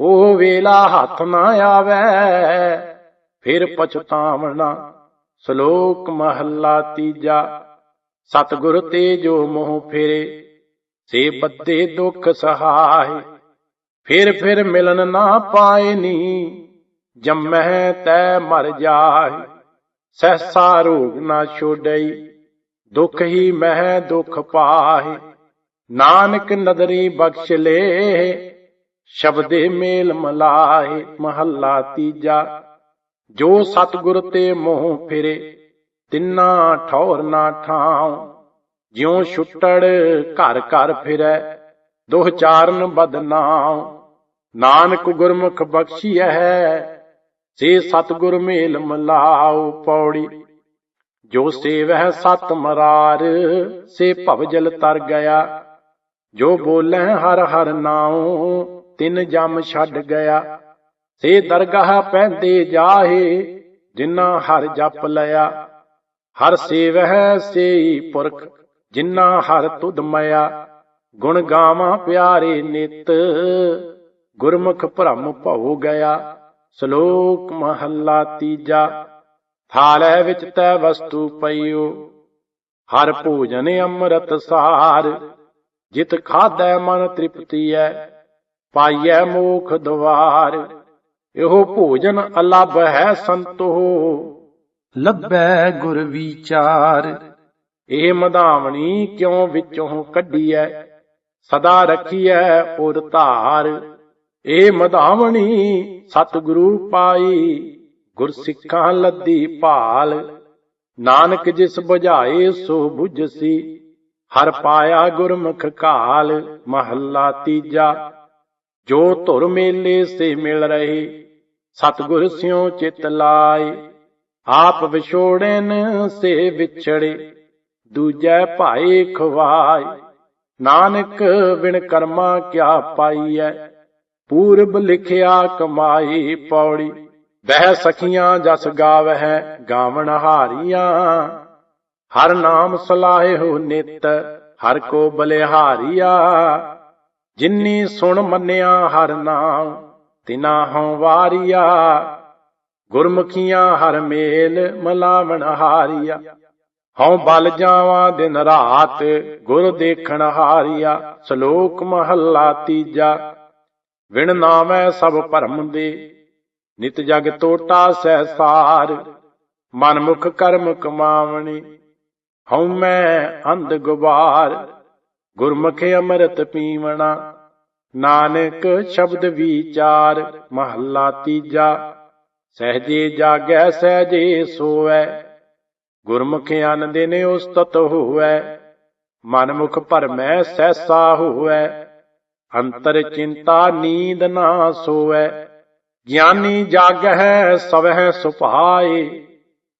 ਉਹ ਵੇਲਾ ਹੱਥ ਨਾ ਆਵੇ, ਫਿਰ ਪਛਤਾਵਣਾ। ਸ਼ਲੋਕ ਮਹੱਲਾ ਤੀਜਾ, ਸਤਿਗੁਰ ਤੇ ਜੋ ਮੋਹ ਫੇਰੇ, ਸੇ ਬੱਦੇ ਦੁੱਖ ਸਹਾਏ। ਫਿਰ ਫਿਰ ਮਿਲਨ ਨਾ ਪਾਏ ਨੀ, ਜੰਮਹਿ ਤੈ ਮਰ ਜਾਏ। ਸਹਸਾ ਰੋਗ ਨਾ ਛੋੜਈ ਦੁਖ ਹੀ ਮਹਿ ਦੁਖ ਪਾਏ। ਨਾਨਕ ਨਦਰੀ ਬਖਸ਼ ਲੇ ਸ਼ਬਦੇ ਮੇਲ ਮਲਾਏ, ਮਹੱਲਾ ਤੀਜਾ। ਜੋ ਸਤਿਗੁਰ ਤੇ ਮੋਹ ਫਿਰੇ, ਤਿੰਨਾ ਠੌਰ ਨਾ ਠਾਉ। ਜਿਉ ਛੁੱਟੜ ਘਰ ਘਰ ਫਿਰੈ, ਦੋਹ ਚਾਰਨ ਬਦਨਾਮ ਨਾਨਕ ਗੁਰਮੁਖ ਬਖਸ਼ੀਐ ਸੇ ਸਤਿਗੁਰ ਮੇਲ ਮਲਾਉ ਪੌੜੀ। ਜੋ ਸੇਵਹਿ ਸਤ ਮਰਾਰ, ਸੇ ਭਵ ਜਲ ਤਰ ਗਿਆ। ਜੋ ਬੋਲੇ ਹਰ ਹਰ ਨਾਉ ਤਿੰਨ ਜਮ ਛੱਡ ਗਿਆ। ਸੇ ਦਰਗਾਹ ਪੈਂਦੇ ਜਾਹੇ ਜਿਨ੍ਹਾਂ ਹਰ ਜਪ ਲਿਆ। ਹਰ ਸੇਵਹਿ ਸੇਈ ਪੁਰਖ ਜਿਨ੍ਹਾਂ ਹਰ ਤੁਧ ਮਇਆ ਗੁਣ ਗਾਵਾਂ ਪਿਆਰੇ ਨਿਤ, ਗੁਰਮੁਖ ਭ੍ਰਮ ਭਉ ਗਿਆ। ਸ਼ਲੋਕ ਮਹੱਲਾ ਤੀਜਾ ਥਾਲੇ ਵਿੱਚ ਤੈ ਵਸਤੂ ਪਈਓ। ਹਰ ਭੋਜਨ ਅੰਮ੍ਰਿਤ ਸਾਰ ਜਿਤ ਖਾਦੈ ਮਨ ਤ੍ਰਿਪਤੀ ਐ ਪਾਈਐ ਮੋਖ ਦਵਾਰ ਇਹੋ ਭੋਜਨ ਅਲੱਭ ਹੈ ਸੰਤੋ। ਲੱਭੈ ਗੁਰ ਵਿਚਾਰ। ਇਹ ਮਧਾਵਣੀ ਕਿਉ ਵਿੱਚੋਂ ਕੱਢੀਐ? ਸਦਾ ਰੱਖੀਐ ਉਰ ਧਾਰ। ਇਹ ਮਧਾਵਣੀ ਸਤਿਗੁਰੂ ਪਾਈ ਗੁਰ ਸਿੱਖਾਂ ਲੱਦੀ ਭਾਲ। ਨਾਨਕ ਜਿਸ 부ਝਾਏ ਸੋ 부ਝਸੀ ਹਰ ਪਾਇਆ ਗੁਰਮੁਖ ਕਾਲ ਮਹੱਲਾ ਤੀਜਾ। ਜੋ ਧੁਰ ਮੇਲੇ ਸੇ ਮਿਲ ਰਹੇ, ਸਤਿਗੁਰ ਸਿਉ ਚਿਤ ਲਾਏ। ਆਪ ਵਿਛੋੜਨ ਸੇ ਵਿਛੜੇ, ਦੂਜੈ ਭਾਏ ਖਵਾਏ। ਨਾਨਕ ਬਿਨ ਕਰਮਾ ਕਿਆ ਪਾਈਐ, ਪੂਰਬ ਲਿਖਿਆ ਕਮਾਈ ਪੌੜੀ। ਬਹਿ ਸਖੀਆਂ ਜਸ ਗਾਵਹਿ, ਗਾਵਣ ਹਾਰੀਆਂ। ਹਰ ਨਾਮ ਸਲਾਹੇ ਹੋ ਨਿਤ, ਹਰ ਕੋ ਬਲਿਹਾਰੀਆ। ਜਿਨੀ ਸੁਣ ਮੰਨਿਆ ਹਰ ਨਾਮ, ਤਿਨਾ ਹਉ ਵਾਰੀਆ। ਗੁਰਮੁਖੀਆਂ ਹਰ ਮੇਲ, ਮਲਾਵਣ ਹਾਰੀਆ। ਹਉ ਬਲ ਜਾਵਾਂ ਦਿਨ ਰਾਤ, ਗੁਰ ਦੇਖਣ ਹਾਰੀਆ। ਸ਼ਲੋਕ ਮਹੱਲਾ ਤੀਜਾ। ਵਿਣ ਨਾਮੈ ਸਭ ਭਰਮ ਦੇ, ਨਿਤ ਜਗ ਤੋਟਾ ਸਹਿਸਾਰ ਮਨ ਮੁਖ ਕਰਮ ਕਮਾਵਣੀ, ਹਉ ਮੈਂ ਅੰਧ ਗੁਬਾਰ। ਗੁਰਮੁਖ ਅੰਮ੍ਰਿਤ ਪੀਵਣਾ। ਨਾਨਕ ਸ਼ਬਦ ਵਿਚਾਰ, ਮਹੱਲਾ ਤੀਜਾ। ਸਹਜੇ ਜਾਗੈ, ਸਹਜੇ ਸੋਵੈ। ਗੁਰਮੁਖ ਅਨ ਦਿਨ ਉਸਤਤ ਹੋਵੈ। ਮਨ ਮੁਖ ਭਰਮੈ, ਸਹਿਸਾ ਹੋਵੈ। ਅੰਤਰ ਚਿੰਤਾ, ਨੀਂਦ ਨਾ ਸੋਵੈ। ਗਿਆਨੀ ਜਾਗਹਿ, ਸਵਹਿ ਸੁਭਾਏ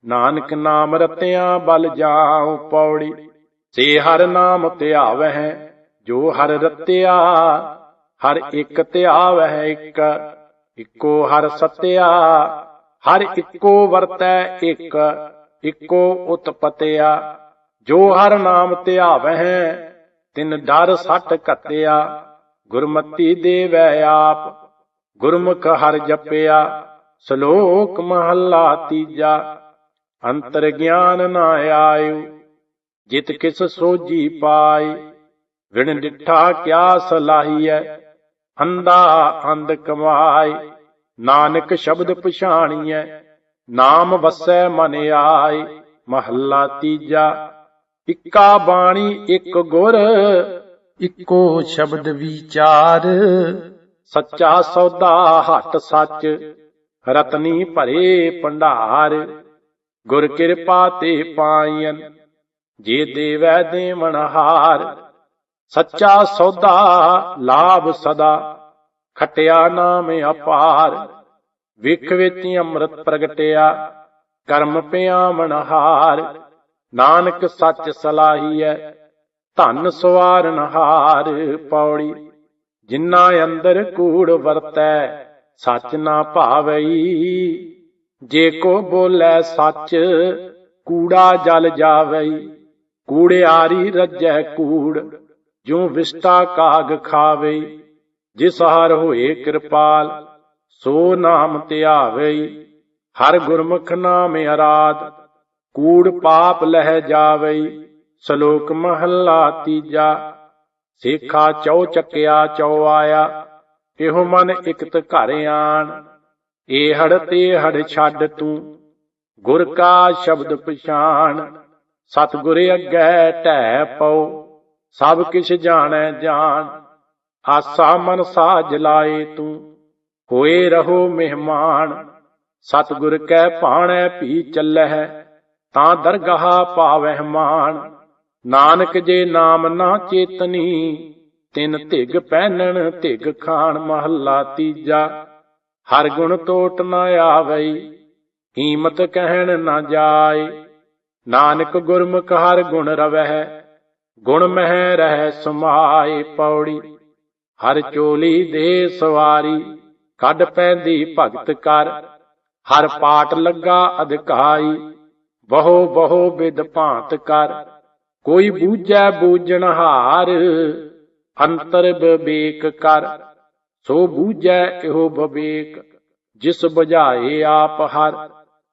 ਨਾਨਕ ਨਾਮ ਰਤਿਆਂ ਬਲ ਜਾਉ ਪੌੜੀ। ਸੇ ਹਰ ਨਾਮ ਧਿਆਵਹਿ ਜੋ ਹਰ ਰਤਿਆ, ਹਰ ਇੱਕ ਧਿਆਵਹਿ ਇੱਕ, ਇੱਕੋ ਹਰ ਸਤਿਆ, ਹਰ ਇੱਕੋ ਵਰਤੈ ਇੱਕ, ਇੱਕੋ ਉਤਪਤਿਆ, ਜੋ ਹਰ ਨਾਮ ਧਿਆਵਹਿ ਤਿਨ ਡਰ ਸੱਟ ਘਤਿਆ ਗੁਰਮਤੀ ਦੇਵੈ ਆਪ, ਗੁਰਮੁਖ ਹਰ ਜਪਿਆ, ਸ਼ਲੋਕ ਮਹੱਲਾ ਤੀਜਾ, ਅੰਤਰ ਗਿਆਨ ਨਾ ਆਇਓ ਜਿਤ ਕਿਸ ਸੋਜੀ ਪਾਈ, ਵਿਣ ਡਿਠਾ ਕਿਆ ਸਲਾਹੀਐ? ਅੰਦਾ ਅੰਧ ਕਮਾਈ, ਨਾਨਕ ਸ਼ਬਦ ਪਛਾਣੀਐ। ਨਾਮ ਵਸੈ ਮਨ ਆਈ, ਮਹੱਲਾ ਤੀਜਾ। ਇੱਕਾ ਬਾਣੀ, ਇੱਕ ਗੁਰ, ਇੱਕੋ ਸ਼ਬਦ ਵਿਚਾਰ। ਸੱਚਾ ਸੌਦਾ ਹੱਟ ਸੱਚ, ਰਤਨੀ ਭਰੇ ਭੰਡਾਰ। ਗੁਰ ਕਿਰਪਾ ਤੇ ਪਾਈਨ ਜੇ ਦੇਵੈ ਦੇਵਨ ਹਾਰ, ਸੱਚਾ ਸੌਦਾ ਲਾਭ ਸਦਾ, ਖਟਿਆ ਨਾਮ ਅਪਾਰ। ਵਿਖ ਵਿੱਚ ਅੰਮ੍ਰਿਤ ਪ੍ਰਗਟਿਆ, ਕਰਮ ਪਿਆਵਣ ਹਾਰ। ਨਾਨਕ ਸੱਚ ਸਲਾਹੀਐ, ਧਨ ਸਵਾਰਨ ਹਾਰ ਪੌੜੀ। ਜਿਨ੍ਹਾਂ ਅੰਦਰ ਕੂੜ ਵਰਤੈ, ਸੱਚ ਨਾ ਭਾਵਈ। ਜੇ ਕੋ ਬੋਲੇ ਸੱਚ, ਕੂੜਾ ਜਲ ਜਾਵਈ। ਕੂੜਿਆਰੀ ਰੱਜੈ ਕੂੜ, ਜਿਉ ਵਿਸਟਾ ਕਾਗ ਖਾਵੇ, ਜਿਸ ਹਰ ਹੋਏ ਕਿਰਪਾਲ, ਸੋ ਨਾਮ ਧਿਆਵਈ ਹਰ ਗੁਰਮੁਖ ਨਾਮ ਅਰਾਧ, ਕੂੜ ਪਾਪ ਲਹਿ ਜਾਵੇ। ਸ਼ਲੋਕ ਮਹੱਲਾ ਤੀਜਾ, ਸੇਖਾ ਚੌ ਚੱਕਿਆ ਚੌ ਆਇਆ, ਇਹੋ ਮਨ ਇਕਤ ਘਰ ਆਣ। ਏਹੜ ਤੇ ਹੜ ਛੱਡ ਤੂੰ, ਗੁਰ ਕਾ ਸ਼ਬਦ ਪਛਾਣ। ਸਤਿਗੁਰ ਅੱਗੇ ਢਹਿ ਪਉ, ਸਭ ਕਿਛ ਜਾਣੈ ਜਾਣ, ਆਸਾ ਮਨ ਸਾਜ ਲਾਏ ਤੂੰ, ਹੋਏ ਰਹੋ ਮਹਿਮਾਨ, ਸਤਿਗੁਰ ਕੈ ਭਾਣੈ ਭੀ ਚੱਲਹਿ, ਤਾਂ ਦਰਗਾਹ ਪਾਵਹਿ ਮਾਨ ਨਾਨਕ ਜੇ ਨਾਮ ਨਾ ਚੇਤਨੀ, ਤਿਨ ਧਿਗ ਪਹਿਨਣ ਧਿਗ ਖਾਣ ਮਹੱਲਾ ਤੀਜਾ, ਹਰ ਗੁਣ ਟੋਟ ਨ ਆਵਈ, ਕੀਮਤ ਕਹਿਣ ਨਾ ਜਾਏ ਨਾਨਕ ਗੁਰਮੁਖ ਹਰ ਗੁਣ ਰਵਹਿ, ਗੁਣ ਮਹਿ ਰਹਿ ਸਮਾਏ ਪੌੜੀ। ਹਰ ਚੋਲੀ ਦੇ ਸਵਾਰੀ, ਕੱਢ ਪੈਂਦੀ ਭਗਤ ਕਰ। ਹਰ ਪਾਟ ਲੱਗਾ ਅਧਿਕਾਈ, ਬਹੁ ਬਹੁ ਵਿਦ ਭਾਂਤ ਕਰ। ਕੋਈ ਬੂਝੈ ਬੂਝਣ ਹਾਰ, ਅੰਤਰ ਵਿਵੇਕ ਕਰ। ਸੋ ਬੂਝੈ ਇਹੋ ਵਿਵੇਕ ਜਿਸ ਬੁਝਾਏ ਆਪ ਹਰ।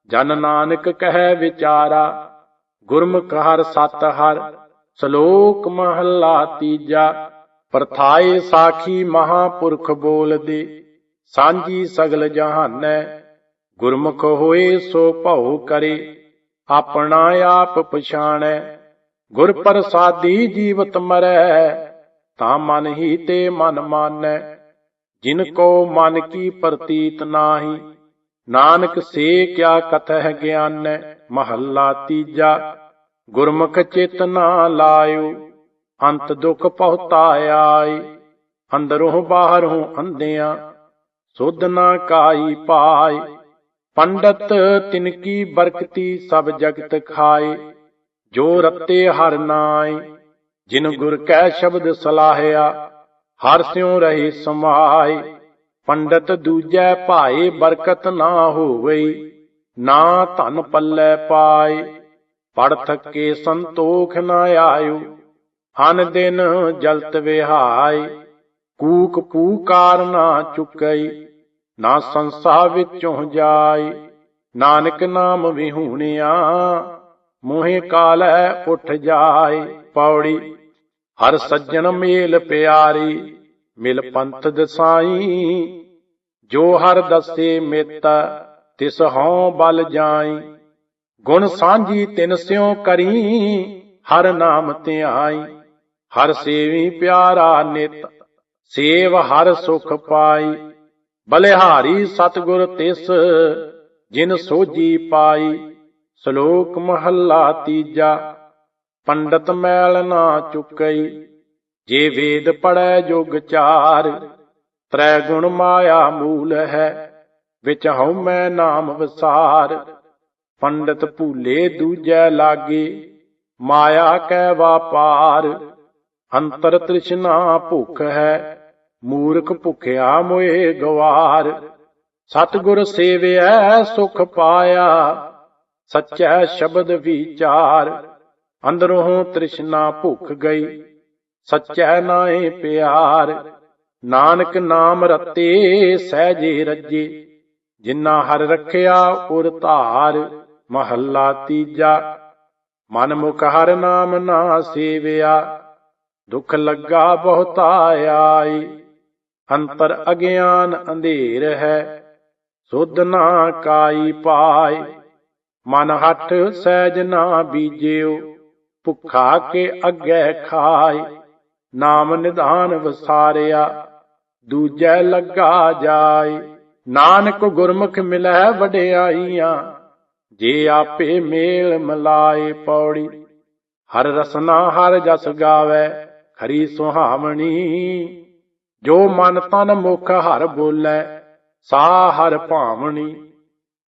ਜਨ ਨਾਨਕ ਕਹੈ ਵਿਚਾਰਾ ਗੁਰਮੁਖ ਹਰ ਸਤ ਹਰ ਸ਼ਲੋਕ ਮਹੱਲਾ ਤੀਜਾ, ਪਰਥਾਏ ਸਾਖੀ ਮਹਾਪੁਰਖ ਬੋਲਦੇ, ਸਾਂਝੀ ਸਗਲ ਜਹਾਨੈ, ਗੁਰਮੁਖ ਹੋਏ ਸੋ ਭਉ ਕਰੇ, ਆਪਣਾ ਆਪ ਪਛਾਣੈ, ਗੁਰ ਪ੍ਰਸਾਦੀ ਜੀਵਤ ਮਰੈ, ਤਾਂ ਮਨ ਹੀ ਤੇ ਮਨ ਮਾਨੈ, ਜਿਨ ਕੋ ਮਨ ਕੀ ਪ੍ਰਤੀਤ ਨਾਹੀ ਨਾਨਕ ਸੇ ਕਿਆ ਕਥਹਿ ਗਿਆਨੈ, ਮਹੱਲਾ ਤੀਜਾ। ਗੁਰਮੁਖ ਚੇਤਨਾ ਲਾਇਓ, ਅੰਤ ਦੁਖ ਪਹੁਤਾਇਆਈ ਅੰਦਰੋਂ ਬਾਹਰੋਂ ਅੰਧਿਆਂ, ਸੁਧ ਨਾ ਕਾਈ ਪਾਈ ਪੰਡਤ ਤਿਨ ਕੀ ਬਰਕਤੀ ਸਭ ਜਗਤ ਖਾਏ। ਜੋ ਰਤੇ ਹਰ ਨਾਈ ਜਿਨ ਗੁਰ ਕੈ ਸ਼ਬਦ ਸਲਾਹਿਆ, ਹਰ ਸਿਉ ਰਹੇ ਸਮਾਏ। ਪੰਡਤ ਦੂਜੈ ਭਾਏ ਬਰਕਤ ਨਾ ਹੋਵਈ ਨਾ ਧਨ ਪੱਲੇ ਪਾਏ। ਪੜ ਥੱਕੇ ਸੰਤੋਖ ਨਾ ਆਇਓ ਹਨ ਦਿਨ ਜਲਤ ਵਿਹਾਈ ਕੂਕ ਪੂਕਾਰ ਨਾ ਚੁਕਈ, ਨਾ ਸੰਸਾ ਵਿੱਚੋਂ ਜਾਈ ਨਾਨਕ ਨਾਮ ਵਿਹੂਣਿਆ, ਮੋਹੇ ਕਾਲੈ ਉੱਠ ਜਾਏ। ਪੌੜੀ, ਹਰ ਸੱਜਣ ਮੇਲ ਪਿਆਰੀ ਮਿਲ ਪੰਥ ਦਸਾਈ, ਜੋ ਹਰ ਦਸੇ ਮਿਤ, ਤਿਸ ਹਉ ਬਲ ਜਾਈ। ਗੁਣ ਸਾਂਝੀ ਤਿਨ ਸਿਉ ਕਰੀ, ਹਰ ਨਾਮ ਧਿਆਈ। ਹਰ ਸੇਵੀ ਪਿਆਰਾ ਨਿਤ, ਸੇਵ ਹਰ ਸੁਖ ਪਾਈ। ਬਲਿਹਾਰੀ ਸਤਗੁਰ ਤਿਸ, ਜਿਨ ਸੋਜੀ ਪਾਈ। ਸ਼ਲੋਕ ਮਹੱਲਾ ਤੀਜਾ, ਪੰਡਤ ਮੈਲ ਨਾ ਚੁਕਈ। ਜੇ ਵੇਦ ਪੜੈ ਜੁਗ ਚਾਰ, ਤ੍ਰੈ ਗੁਣ ਮਾਇਆ ਮੂਲ ਹੈ, ਵਿੱਚ ਹਉਮੈ ਨਾਮ ਵਿਸਾਰ। ਪੰਡਤ ਭੂਲੇ ਦੂਜੈ ਲਾਗੇ, ਮਾਇਆ ਕੈ ਵਾਪਾਰ ਅੰਤਰ ਤ੍ਰਿਸ਼ਨਾ ਭੁਖ ਹੈ, ਮੂਰਖ ਭੁਖਿਆ ਮੋਏ ਗਵਾਰ। ਸਤਿਗੁਰ ਸੇਵਿਐ ਸੁਖ ਪਾਇਆ, ਸੱਚੈ ਸ਼ਬਦ ਵਿਚਾਰ। ਅੰਦਰੋਂ ਤ੍ਰਿਸ਼ਨਾ ਭੁਖ ਗਈ ਸੱਚੈ ਨਾਏ ਪਿਆਰ, ਨਾਨਕ ਨਾਮ ਰਤੇ ਸਹਿਜੇ ਰੱਜੇ, ਜਿਨ੍ਹਾਂ ਹਰ ਰੱਖਿਆ ਉਰ ਧਾਰ, ਮਹੱਲਾ ਤੀਜਾ ਮਨ ਮੁਖ ਹਰ ਨਾਮ ਨਾ ਸੇਵਿਆ, ਦੁਖ ਲੱਗਾ ਬਹੁਤਾ ਆਈ, ਅੰਤਰ ਅਗਿਆਨ ਅੰਧੇਰ ਹੈ, ਸੁਧ ਨਾ ਕਾਈ ਪਾਏ, ਮਨ ਹੱਠ ਸਹਿਜ ਨਾ ਬੀਜਿਓ, ਭੁੱਖਾ ਕੇ ਅੱਗੇ ਖਾਏ। ਨਾਮ ਨਿਧਾਨ ਵਸਾਰਿਆ, ਦੂਜੈ ਲੱਗਾ ਜਾਏ। ਨਾਨਕ ਗੁਰਮੁਖ ਮਿਲੈ ਵਡਿਆਈਆਂ, ਜੇ ਆਪੇ ਮੇਲ ਮਲਾਏ ਪੌੜੀ। ਹਰ ਰਸਨਾ ਹਰ ਜਸ ਗਾਵੇ, ਖਰੀ ਸੁਹਾਵਣੀ। ਜੋ ਮਨ ਤਨ ਮੁਖ ਹਰ ਬੋਲੇ, ਸਾ ਹਰ ਭਾਵਣੀ।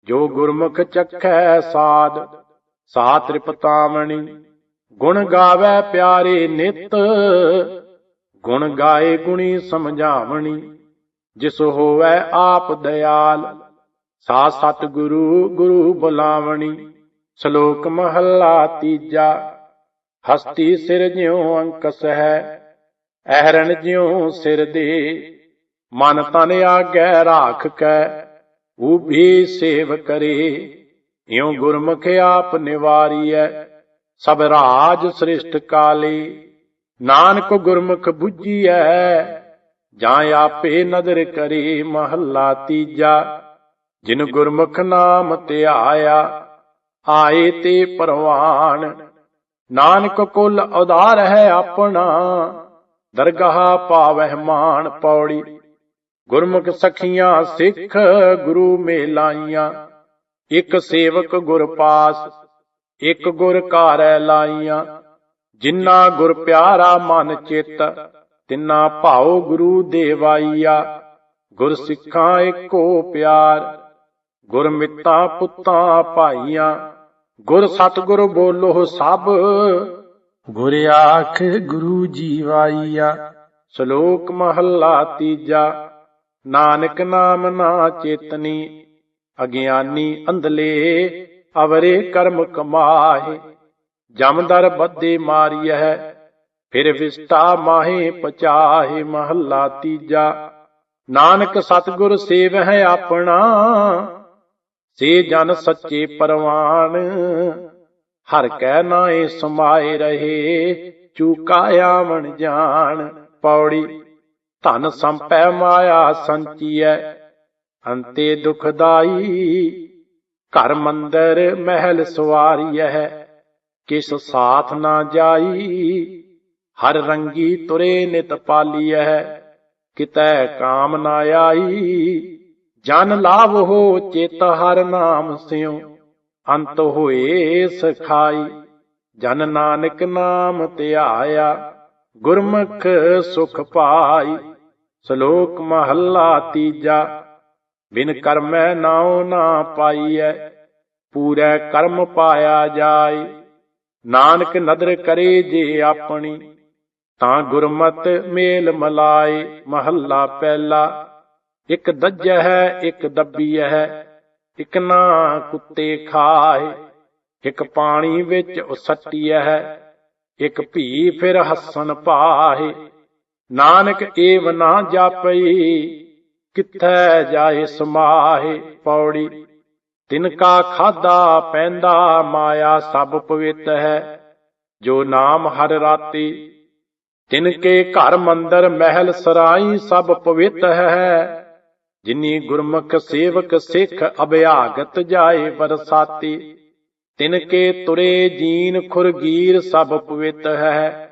ਜੋ ਗੁਰਮੁਖ ਚੱਖੈ ਸਾਧ, ਸਾ ਤ੍ਰਿਪਤਾਵਣੀ। ਗੁਣ ਗਾਵੇ ਪਿਆਰੇ ਨਿਤ, ਗੁਣ ਗਾਏ ਗੁਣੀ ਸਮਝਾਵਣੀ, ਜਿਸ ਹੋਵੇ ਆਪ ਦਿਆਲ ਸਾ ਸਤ ਗੁਰੂ ਗੁਰੂ ਬੁਲਾਵਣੀ, ਸ਼ਲੋਕ ਮਹੱਲਾ ਤੀਜਾ, ਹਸਤੀ ਸਿਰ ਜਿਉ ਅੰਕਸ ਹੈ ਅਹਰਣ ਜਿਉ ਸਿਰ ਦੇ, ਮਨ ਤਨ ਆਗੈ ਰਾਖ ਕੈ ਊਭੀ ਸੇਵ ਕਰੇ, ਇਉ ਗੁਰਮੁਖ ਆਪ ਨਿਵਾਰੀਐ ਸਭ ਰਾਜ ਸ੍ਰਿਸ਼ਟ ਕਾਲੇ। ਨਾਨਕ ਗੁਰਮੁਖ ਬੁੱਝੀਐ ਜਾਂ ਆਪੇ ਨਦਰ ਕਰੇ ਮਹੱਲਾ ਤੀਜਾ। ਜਿਨ ਗੁਰਮੁਖ ਨਾਮ ਧਿਆਇਆ ਆਏ ਤੇ ਪਰਵਾਨ। ਨਾਨਕ ਕੁਲ ਉਦਾਰ ਹੈ ਆਪਣਾ, ਦਰਗਾਹ ਪਾਵਹਿ ਮਾਨ ਪੌੜੀ। ਗੁਰਮੁਖ ਸਖੀਆਂ ਸਿੱਖ ਗੁਰੂ ਮੇਲਾਈਆਂ, ਇਕ ਸੇਵਕ ਗੁਰ ਪਾਸ। ਇਕ ਗੁਰ ਘਾਰੈ ਲਾਈਆਂ ਜਿਨ੍ਹਾਂ ਗੁਰ ਪਿਆਰਾ ਮਨ ਚਿੱਤ, ਤਿੰਨਾ ਭਾਉ ਗੁਰੂ ਦੇਵਾਈਆ। ਗੁਰ ਸਿੱਖਾਂ ਏਕੋ ਪਿਆਰ, ਗੁਰ ਮਿੱਤਾਂ ਪੁੱਤਾਂ ਭਾਈਆਂ। ਗੁਰ ਸਤਿਗੁਰ ਬੋਲੋ ਸਭ, ਗੁਰ ਆਖ ਗੁਰੂ ਜੀਵਾਈਆ। ਸ਼ਲੋਕ ਮਹੱਲਾ ਤੀਜਾ, ਨਾਨਕ ਨਾਮ ਨਾ ਚੇਤਨੀ, ਅਗਿਆਨੀ ਅੰਧਲੇ ਅਵਰੇ ਕਰਮ ਕਮਾਹੇ ਜਮਦਰ ਬੱਦੇ ਮਾਰੀਐ, ਫਿਰ ਵਿਸਟਾ ਮਾਹੇ ਪਚਾਹੇ ਮਹੱਲਾ ਤੀਜਾ। ਨਾਨਕ ਸਤਿਗੁਰ ਸੇਵ ਹੈ ਆਪਣਾ, ਸੇ ਜਨ ਸੱਚੇ ਪਰਵਾਨ। ਹਰ ਕੈ ਨਾਏ ਸਮਾਏ ਰਹੇ ਚੂਕਾਇਆ ਮਨ ਜਾਣ। ਪੌੜੀ, ਧਨ ਸੰਪੈ ਮਾਇਆ ਸੰਚੀਐ, ਅੰਤੇ ਦੁਖਦਾਈ ਘਰ ਮੰਦਰ ਮਹਿਲ ਸਵਾਰੀ ਹੈ। ਕਿਸ ਸਾਥ ਨਾ ਜਾਈ, ਹਰ ਰੰਗੀ ਤੁਰੇ ਨਿਤ ਪਾਲੀ ਹੈ। ਕਿਤੈ ਕਾਮ ਨਾ ਆਈ, ਜਨ ਲਾਭ ਹੋ ਚਿਤ ਹਰ ਨਾਮ ਸਿਉ। ਅੰਤ ਹੋਏ ਸਖਾਈ, ਜਨ ਨਾਨਕ ਨਾਮ ਧਿਆਇਆ। ਗੁਰਮੁਖ ਸੁਖ ਪਾਈ, ਸ਼ਲੋਕ ਮਹੱਲਾ ਤੀਜਾ। ਬਿਨ ਕਰਮੈ ਨਾਉ ਨਾ ਪਾਈਐ, ਪੂਰੈ ਕਰਮ ਪਾਇਆ ਜਾਏ। ਨਾਨਕ ਨਦਰ ਕਰੇ ਜੇ ਆਪਣੀ, ਤਾਂ ਗੁਰਮਤ ਮੇਲ ਮਲਾਏ। ਮਹੱਲਾ ਪਹਿਲਾ, ਇੱਕ ਦੱਜ ਹੈ, ਇੱਕ ਦੱਬੀ ਹੈ, ਇੱਕ ਨਾ ਕੁੱਤੇ ਖਾਏ। ਇੱਕ ਪਾਣੀ ਵਿੱਚ ਉਸੱਟੀ ਹੈ, ਇੱਕ ਭੀ ਫਿਰ ਹੱਸਣ ਪਾਹੇ ਨਾਨਕ ਏਵ ਨਾ ਜਾਪਈ ਕਿੱਥੈ ਜਾਏ ਸਮਾਹੇ ਪੌੜੀ? ਤਿਨ ਕਾ ਖਾਦਾ ਪੈਂਦਾ ਮਾਇਆ ਸਭ ਪਵਿੱਤ ਹੈ, ਜੋ ਨਾਮ ਹਰ ਰਾਤੀ। ਤਿਨ ਕੇ ਘਰ ਮੰਦਰ ਮਹਿਲ ਸਰਾਈ ਸਭ ਪਵਿੱਤ ਹੈ, ਜਿਨੀ ਗੁਰਮੁਖ ਸੇਵਕ ਸਿੱਖ ਅਭਿਆਗਤ ਜਾਏ ਬਰਸਾਤੀ। ਤਿਨ ਕੇ ਤੁਰੇ ਜੀਨ ਖੁਰਗੀਰ ਸਭ ਪਵਿੱਤ ਹੈ,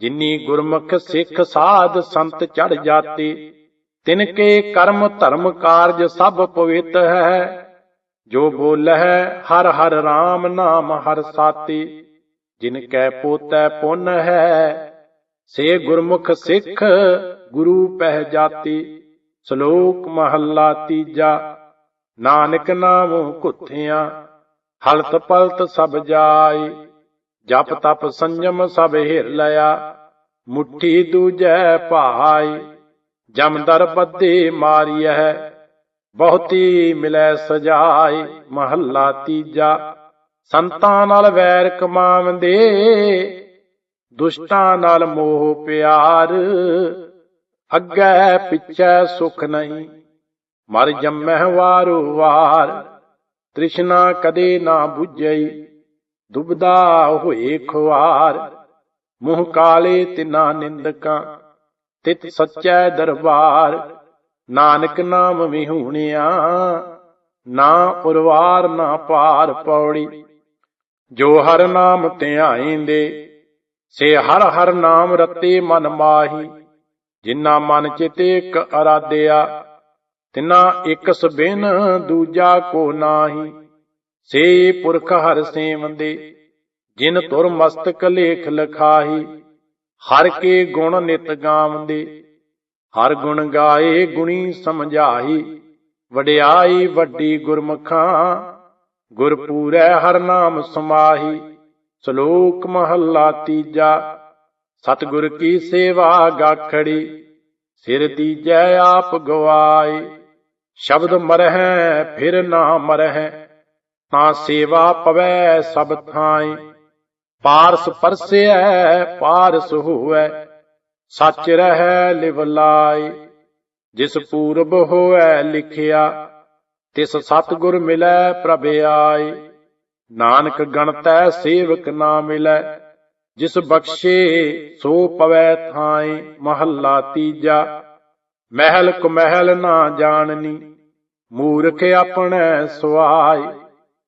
ਜਿਨੀ ਗੁਰਮੁਖ ਸਿੱਖ ਸਾਧ ਸੰਤ ਚੜ ਜਾਤੀ। ਤਿਨ ਕੇ ਕਰਮ ਧਰਮ ਕਾਰਜ ਸਭ ਪਵਿੱਤ ਹੈ। ਜੋ ਬੋਲਹਿ, ਹਰ ਹਰ RAM ਨਾਮ ਹਰ ਸਾਤੀ। ਜਿਨ ਕੈ ਪੋਤੈ ਪੁੰਨ ਹੈ, ਸੇ ਗੁਰਮੁਖ ਸਿੱਖ ਗੁਰੂ ਪਹਿ ਜਾਤੀ। ਸ਼ਲੋਕ ਮਹੱਲਾ ਤੀਜਾ, ਨਾਨਕ ਨਾਮ ਘੁੱਥਿਆਂ, ਹਲਤ ਪਲਤ ਸਭ ਜਾਈ। ਜਪ ਤਪ ਸੰਜਮ ਸਭ ਹਿਰ ਲਿਆ ਮੁਠੀ ਦੂਜੈ ਭਾਈ। ਜਮਦਰ ਬੱਦੇ ਮਾਰੀਐ। ਬਹੁਤੀ ਮਿਲੈ ਸਜਾਏ ਮਹੱਲਾ ਤੀਜਾ। ਸੰਤਾਂ ਨਾਲ ਵੈਰ ਕਮਾਵੰਦੇ ਦੁਸ਼ਟਾਂ ਨਾਲ ਮੋਹ ਪਿਆਰ। ਅੱਗੇ ਪਿੱਛੇ ਸੁਖ ਨਹੀਂ, ਮਰ ਜੰਮਹਿ ਵਾਰੋ ਵਾਰ। ਤ੍ਰਿਸ਼ਨਾ ਕਦੇ ਨਾ 부ਝਈ ਦੁਬਦਾ ਹੋਏ ਖੁਆਰ। ਮੂੰਹ ਕਾਲੇ ਤਿਨਾ ਨਿੰਦਕਾਂ ਤਿਤ ਸੱਚੈ ਦਰਬਾਰ, ਨਾਨਕ ਨਾਮ ਵਿਹੂਣਿਆ, ਨਾ ਉਰਵਾਰ ਨਾ ਪਾਰ ਪੌੜੀ। ਜੋ ਹਰ ਨਾਮ ਧਿਆਈਂਦੇ ਸੇ ਹਰ ਹਰ ਨਾਮ ਰਤੇ ਮਨ ਮਾਹੀ। ਜਿਨ੍ਹਾਂ ਮਨ ਚਿਤ ਇੱਕ ਅਰਾਧਿਆ, ਤਿਨਾ ਇੱਕ ਸਬਿਨ ਦੂਜਾ ਕੋ ਨਾਹੀ। ਸੇ ਪੁਰਖ ਹਰ ਸੇਵੰਦੇ, ਜਿਨ ਤੁਰ ਮਸਤਕ ਲੇਖ ਲਖਾਹੀ। ਹਰ ਕੇ ਗੁਣ ਨਿਤ ਗਾਵੰਦੇ, ਹਰ ਗੁਣ ਗਾਏ ਗੁਣੀ ਸਮਝਾਈ, ਵਡਿਆਈ ਵੱਡੀ ਗੁਰਮਖਾਂ ਗੁਰ ਹਰ ਨਾਮ ਸਮਾਹੀ, ਸ਼ਲੋਕ ਮਹੱਲਾ ਤੀਜਾ, ਸਤਿਗੁਰ ਕੀ ਸੇਵਾ ਗਾਖੜੀ, ਸਿਰ ਦੀਜੈ ਆਪ ਗਵਾਏ, ਸ਼ਬਦ ਮਰਹਿ, ਫਿਰ ਨਾ ਮਰਹਿ, ਤਾਂ ਸੇਵਾ ਪਵੈ ਸਭ ਥਾਈ ਪਾਰਸ ਪਰਸੈ ਪਾਰਸ ਹੋਵੈ ਸੱਚ ਰਹਿ, ਲਿਵ ਲਾਈ ਜਿਸ ਪੂਰਬ ਹੋਐ, ਲਿਖਿਆ, ਤਿਸ ਸਤਿਗੁਰ ਮਿਲੈ, ਪ੍ਰਭ ਆਏ ਨਾਨਕ ਗਣਤੈ, ਸੇਵਕ ਨਾ ਮਿਲੈ, ਜਿਸ ਬਖਸ਼ੇ, ਸੋ ਪਵੈ ਥਾਏ ਮਹੱਲਾ ਤੀਜਾ। ਮਹਿਲ ਕੁਮਹਿਲ ਨਾ ਜਾਣਨੀ, ਮੂਰਖ ਆਪਣੇ ਸੁਆਏ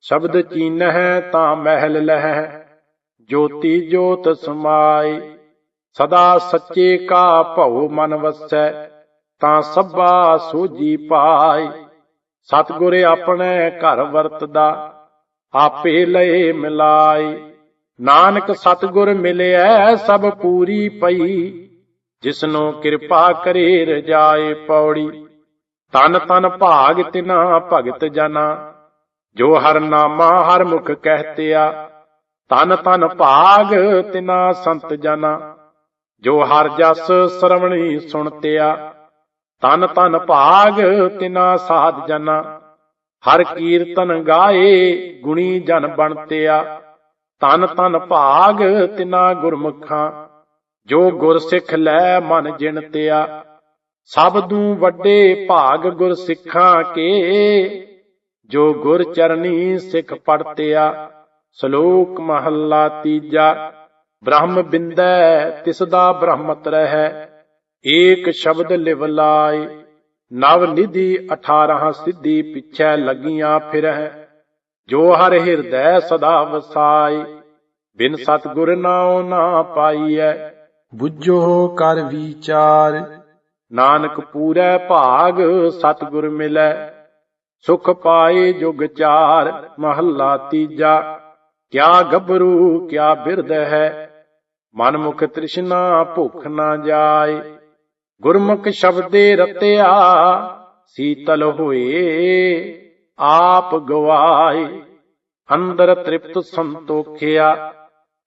ਸ਼ਬਦ ਚੀਨਹਿ ਤਾਂ ਮਹਿਲ ਲਹਿ। ਜੋਤੀ ਜੋਤ ਸਮਾਈ, ਸਦਾ ਸੱਚੇ ਕਾ ਭਉ ਮਨ ਵਸੈ, ਤਾਂ ਸਭਾ ਸੋਜੀ ਪਾਈ। ਸਤਿਗੁਰ ਆਪਣੇ ਘਰ ਵਰਤਦਾ, ਆਪੇ ਲਏ ਮਿਲਾਈ। ਨਾਨਕ ਸਤਿਗੁਰ ਮਿਲਿਆ ਸਭ ਪੂਰੀ ਪਈ। ਜਿਸਨੂੰ ਕਿਰਪਾ ਕਰੇ ਰਜਾਏ ਪੌੜੀ, ਤਨ ਤਨ ਭਾਗ ਤਿਨਾ ਭਗਤ ਜਨਾ। ਜੋ ਹਰ ਨਾਮਾ ਹਰ ਮੁਖ ਕਹਤਿਆ ਤਨ ਤਨ ਭਾਗ ਤਿਨਾ ਸੰਤ ਜਨਾ, ਜੋ ਹਰ ਜਸ ਸਰਵਣੀ ਸੁਣਤਿਆ। ਤਨ ਤਨ ਭਾਗ ਤਿਨਾ ਸਾਧ ਜਨਾ, ਹਰ ਕੀਰਤਨ ਗਾਏ ਗੁਣੀ ਜਨ ਬਣਤਿਆ। ਤਨ ਤਨ ਭਾਗ ਤਿਨਾ ਗੁਰਮੁਖਾਂ, ਜੋ ਗੁਰ ਸਿੱਖ ਲੈ ਮਨ ਜਿਣਤਿਆ। ਸਬਦੂ ਵੱਡੇ ਭਾਗ ਗੁਰ ਸਿੱਖਾਂ ਕੇ, ਜੋ ਗੁਰ ਚਰਨੀ ਸਿੱਖ ਪੜਤਿਆ। ਸ਼ਲੋਕ ਮਹੱਲਾ ਤੀਜਾ, ਬ੍ਰਹਮ ਬਿੰਦੈ ਤਿਸ ਦਾ ਬ੍ਰਹਮਤ ਰਹੈ, ਏਕ ਸ਼ਬਦ ਲਿਵ ਲਾਏ ਨਵ ਨਿਧੀ 18 ਸਿੱਧੀ ਪਿਛੈ ਲੱਗੀਆਂ ਫਿਰਹਿ, ਜੋ ਹਰ ਹਿਰਦੈ ਸਦਾ ਵਸਾਈ ਬਿਨ ਸਤਗੁਰ ਨਾਉ ਨਾ ਪਾਈਐ, ਬੁੱਝੋ ਕਰ ਵਿਚਾਰ, ਨਾਨਕ ਪੂਰੈ ਭਾਗ ਸਤਗੁਰ ਮਿਲੈ, ਸੁਖ ਪਾਏ ਜੁਗ ਚਾਰ, ਮਹੱਲਾ ਤੀਜਾ। ਕਿਆ ਗੱਭਰੂ, ਕਿਆ ਬਿਰਧ ਹੈ? ਮਨ ਮੁਖ ਤ੍ਰਿਸ਼ਨਾ ਭੁਖ ਨਾ ਜਾਏ। ਗੁਰਮੁਖ ਸ਼ਬਦੇ ਰਤਿਆ, ਸੀਤਲ ਹੋਏ, ਆਪ ਗਵਾਏ। ਅੰਦਰ ਤ੍ਰਿਪਤ ਸੰਤੋਖਿਆ,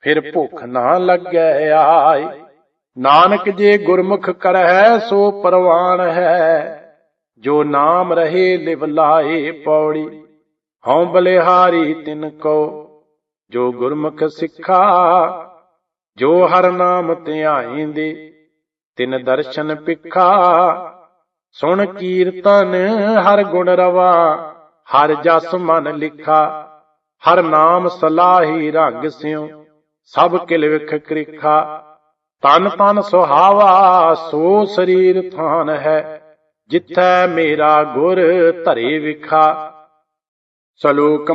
ਫਿਰ ਭੁਖ ਨਾ ਲੱਗੈ ਆਏ। ਨਾਨਕ ਜੇ ਗੁਰਮੁਖ ਕਰਹਿ, ਸੋ ਪਰਵਾਨ ਹੈ। ਜੋ ਨਾਮ ਰਹੇ, ਲਿਵ ਲਾਏ ਪੌੜੀ। ਹਉ ਬਲਿਹਾਰੀ ਤਿਨ ਕੋ ਜੋ ਗੁਰਮੁਖ ਸਿੱਖਾ, ਜੋ ਹਰ ਨਾਮ ਧਿਆਈਂਦੇ ਤਿਨ ਦਰਸ਼ਨ ਪਿਖਾ ਸੁਣ ਕੀਰਤਨ ਹਰ ਗੁਣ ਰਵਾ, ਹਰ ਜਸ ਮਨ ਲਿਖਾ। ਹਰ ਨਾਮ ਸਲਾਹੀ ਰੰਗ ਸਿਉ, ਸਭ ਕਿਲ ਵਿਖ ਕ੍ਰਿਖਾ। ਤਨ ਤਨ ਸੁਹਾਵਾ, ਸੋ ਸਰੀਰ ਥਾਨ ਹੈ, ਜਿੱਥੈ ਮੇਰਾ ਗੁਰ ਧਰੇ ਵਿਖਾ। ਸਲੋਕ